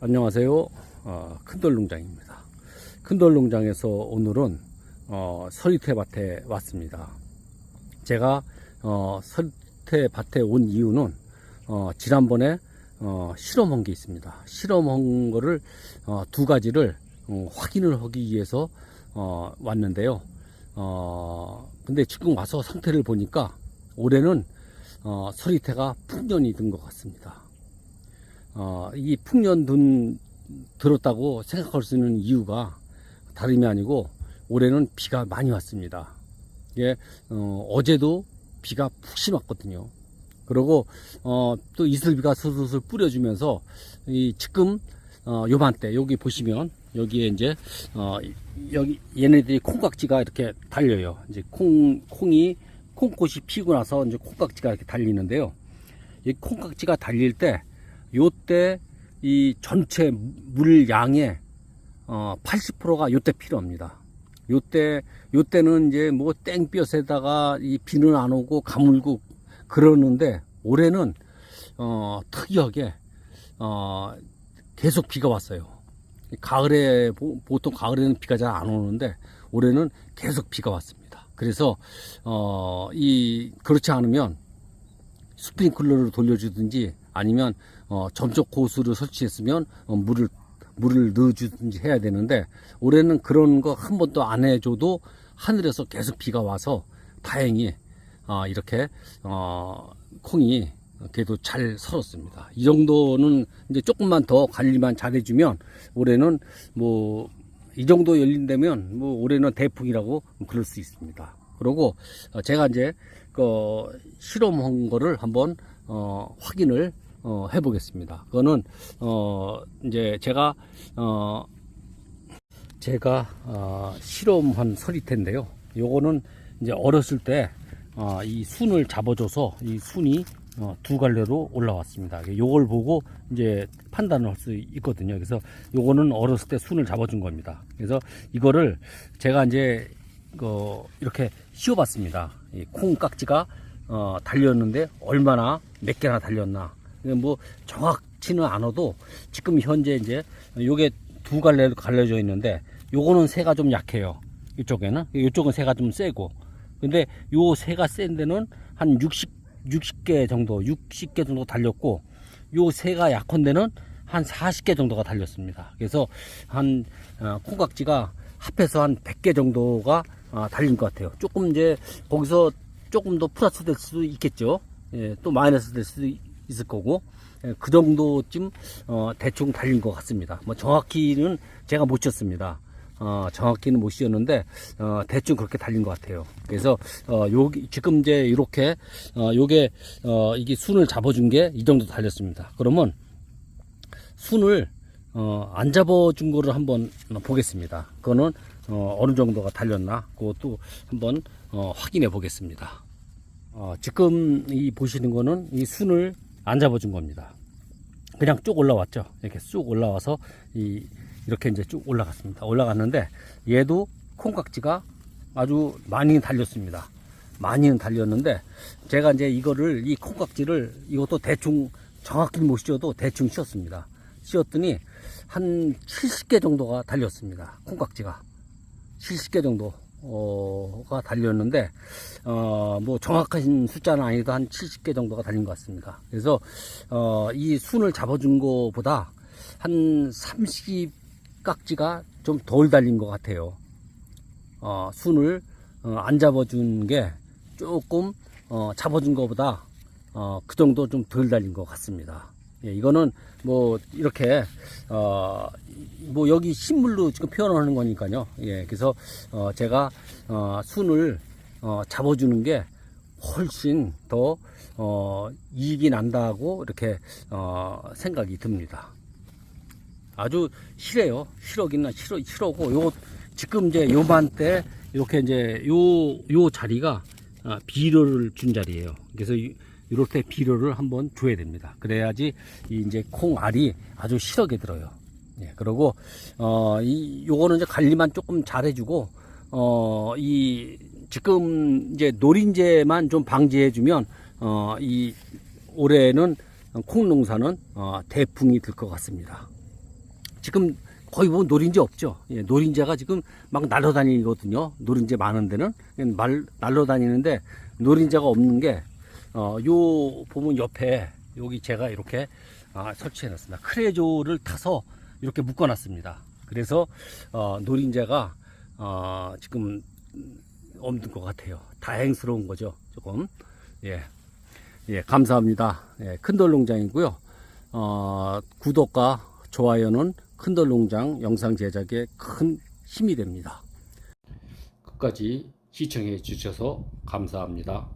안녕하세요. 어, 큰돌농장입니다. 큰돌농장에서 오늘은 어, 서리태밭에 왔습니다. 제가 어, 서리태밭에 온 이유는 어, 지난번에 어, 실험한 게 있습니다. 실험한 거를 어, 두 가지를 어, 확인을 하기 위해서 어, 왔는데요. 어, 근데 지금 와서 상태를 보니까 올해는 어, 서리태가 풍년이 든 것 같습니다. 어, 이 풍년 든 들었다고 생각할 수 있는 이유가 다름이 아니고 올해는 비가 많이 왔습니다. 예, 어, 어제도 비가 푹 심었거든요. 그리고 어, 또 이슬비가 슬슬 뿌려주면서 이 지금 어, 요반때 여기 보시면 여기에 이제 어, 여기 얘네들이 콩깍지가 이렇게 달려요. 이제 콩 콩이 콩꽃이 피고 나서 이제 콩깍지가 이렇게 달리는데요. 이 콩깍지가 달릴 때 요때 이 전체 물 양의 어 80%가 요때 필요합니다. 요때 요때는 이제 뭐 땡볕에다가 이 비는 안 오고 가물고 그러는데 올해는 어 특이하게 어 계속 비가 왔어요. 가을에 보- 보통 가을에는 비가 잘 안 오는데 올해는 계속 비가 왔습니다. 그래서 어 이 그렇지 않으면 스프링클러를 돌려주든지 아니면 어, 점적 호수를 설치했으면 어, 물을 물을 넣어주든지 해야 되는데 올해는 그런 거 한 번도 안 해줘도 하늘에서 계속 비가 와서 다행히 어, 이렇게 어, 콩이 그래도 잘 설었습니다. 이 정도는 이제 조금만 더 관리만 잘해주면 올해는 뭐 이 정도 열린다면 뭐 올해는 대풍이라고 그럴 수 있습니다. 그리고 어, 제가 이제 그 실험한 거를 한번 어, 확인을 어, 해보겠습니다. 그거는 어, 이제 제가 어, 제가 어, 실험한 서리태인데요. 요거는 이제 어렸을 때 어, 이 순을 잡아줘서 이 순이 어, 두 갈래로 올라왔습니다. 요걸 보고 이제 판단을 할 수 있거든요. 그래서 요거는 어렸을 때 순을 잡아준 겁니다. 그래서 이거를 제가 이제 그 이렇게 씌워봤습니다. 이 콩깍지가 어, 달렸는데 얼마나 몇 개나 달렸나. 뭐 정확치는 않아도 지금 현재 이제 요게 두 갈래로 갈려져 있는데 요거는 새가 좀 약해요. 이쪽에는 이쪽은 새가 좀 세고 근데 요 새가 센 데는 한 60, 60개 정도 60개 정도 달렸고 요 새가 약한 데는 한 40개 정도가 달렸습니다. 그래서 한 어, 콩깍지가 합해서 한 100개 정도가 어, 달린 것 같아요. 조금 이제 거기서 조금 더 플러스 될 수도 있겠죠. 예, 또 마이너스 될 수도 있을 거고 예, 그 정도쯤 어, 대충 달린 것 같습니다. 뭐 정확히는 제가 못 쳤습니다. 어, 정확히는 못 씌었는데 어, 대충 그렇게 달린 것 같아요. 그래서 어, 여기 지금 이제 이렇게 어, 요게 어, 이게 순을 잡아준 게 이 정도 달렸습니다. 그러면 순을 어, 안 잡아준 거를 한번 보겠습니다. 그거는 어, 어느 정도가 달렸나 그것도 한번 어, 확인해 보겠습니다. 어, 지금 이 보시는 거는 이 순을 안 잡아준 겁니다. 그냥 쭉 올라왔죠. 이렇게 쭉 올라와서 이 이렇게 이제 쭉 올라갔습니다. 올라갔는데 얘도 콩깍지가 아주 많이 달렸습니다. 많이는 달렸는데 제가 이제 이거를 이 콩깍지를 이것도 대충 정확히 못 씌워도 대충 씌웠습니다. 씌웠더니 한 70개 정도가 달렸습니다. 콩깍지가 70개 정도 가 달렸는데 어뭐 정확한 숫자는 아니도 한 70개 정도가 달린 것 같습니다. 그래서 어이 순을 잡아준 거보다 한 30 깍지가 좀 덜 달린 것 같아요. 어, 순을 어, 안 잡아준 게 조금 어, 잡아준 것보다 어, 그 정도 좀 덜 달린 것 같습니다. 예, 이거는 뭐 이렇게 어, 뭐 여기 식물로 지금 표현하는 거니까요. 예, 그래서 어, 제가 어, 순을 어, 잡아주는 게 훨씬 더 어, 이익이 난다고 이렇게 어, 생각이 듭니다. 아주 실해요. 실하기는 실어, 실하고, 요, 지금 이제 요만 때, 이렇게 이제 요, 요 자리가, 아, 비료를 준 자리예요. 그래서 이- 이렇게 비료를 한번 줘야 됩니다. 그래야지, 이 이제 콩알이 아주 실하게 들어요. 예, 그리고, 어, 이, 요거는 이제 관리만 조금 잘 해주고, 어, 이, 지금 이제 노린재만 좀 방지해주면, 어, 이, 올해는 콩 농사는, 어, 대풍이 들것 같습니다. 지금 거의 보면 노린재 없죠. 예, 노린재가 지금 막 날아다니거든요. 노린재 많은 데는 말 날아다니는데 노린재가 없는 게 어, 요 보면 옆에 여기 제가 이렇게 아, 설치해 놨습니다. 크레조를 타서 이렇게 묶어 놨습니다. 그래서 어, 노린재가 어, 지금 없는 것 같아요. 다행스러운 거죠. 조금 예, 예 감사합니다. 예, 큰돌 농장이고요. 어, 구독과 좋아요는 큰돌 농장 영상 제작에 큰 힘이 됩니다. 끝까지 시청해 주셔서 감사합니다.